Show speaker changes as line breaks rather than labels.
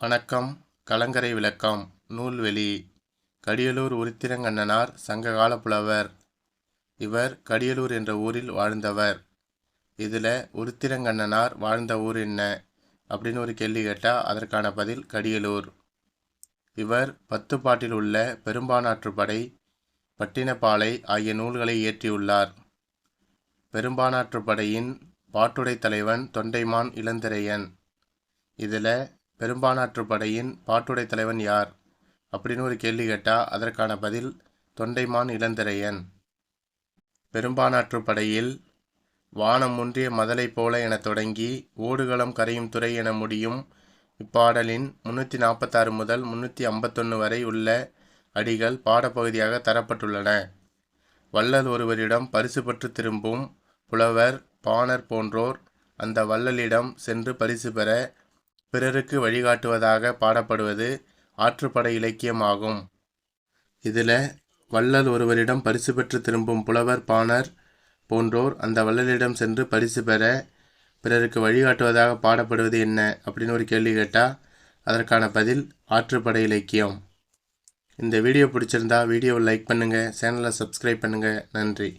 வணக்கம் கலங்கரை விளக்கம் நூல்வெளி. கடியலூர் உருத்திரங்கண்ணனார் சங்ககால புலவர். இவர் கடியலூர் என்ற ஊரில் வாழ்ந்தவர். இதில் உருத்திரங்கண்ணனார் வாழ்ந்த ஊர் என்ன? அப்படின்னு ஒரு கேள்வி கேட்டால் அதற்கான பதில் கடியலூர். இவர் பத்து பாட்டில் உள்ள பெரும்பானாற்றுப்படை பட்டினப்பாலை ஆகிய நூல்களை இயற்றியுள்ளார். பெரும்பானாற்றுப்படையின் பாட்டுடை தலைவன் தொண்டைமான் இளந்திரையன். இதில் பெரும்பானாற்றுப்படையின் பாட்டுடை தலைவன் யார்? அப்படின்னு ஒரு கேள்வி கேட்டால் அதற்கான பதில் தொண்டைமான் இளந்திரையன். பெரும்பானாற்றுப்படையில் வானம் முன்றிய மதலை போல என தொடங்கி ஓடுகளம் கரையும் துறை என முடியும் இப்பாடலின் முன்னூற்றி நாற்பத்தாறு முதல் முன்னூற்றி ஐம்பத்தொன்று வரை உள்ள அடிகள் பாடப்பகுதியாக தரப்பட்டுள்ளன. வள்ளல் ஒருவரிடம் பரிசு பெற்று திரும்பும் புலவர் பாணர் போன்றோர் அந்த வள்ளலிடம் சென்று பரிசு பெற பிறருக்கு வழிகாட்டுவதாக பாடப்படுவது ஆற்றுப்படை இலக்கியமாகும். இதில் வள்ளல் ஒருவரிடம் பரிசு பெற்று திரும்பும் புலவர் பாணர் போன்றோர் அந்த வள்ளலிடம் சென்று பரிசு பெற பிறருக்கு வழிகாட்டுவதாக பாடப்படுவது என்ன? அப்படின்னு ஒரு கேள்வி கேட்டால் அதற்கான பதில் ஆற்றுப்படை இலக்கியம். இந்த வீடியோ பிடிச்சிருந்தா வீடியோவை லைக் பண்ணுங்கள் சேனலை சப்ஸ்கிரைப் பண்ணுங்கள் நன்றி.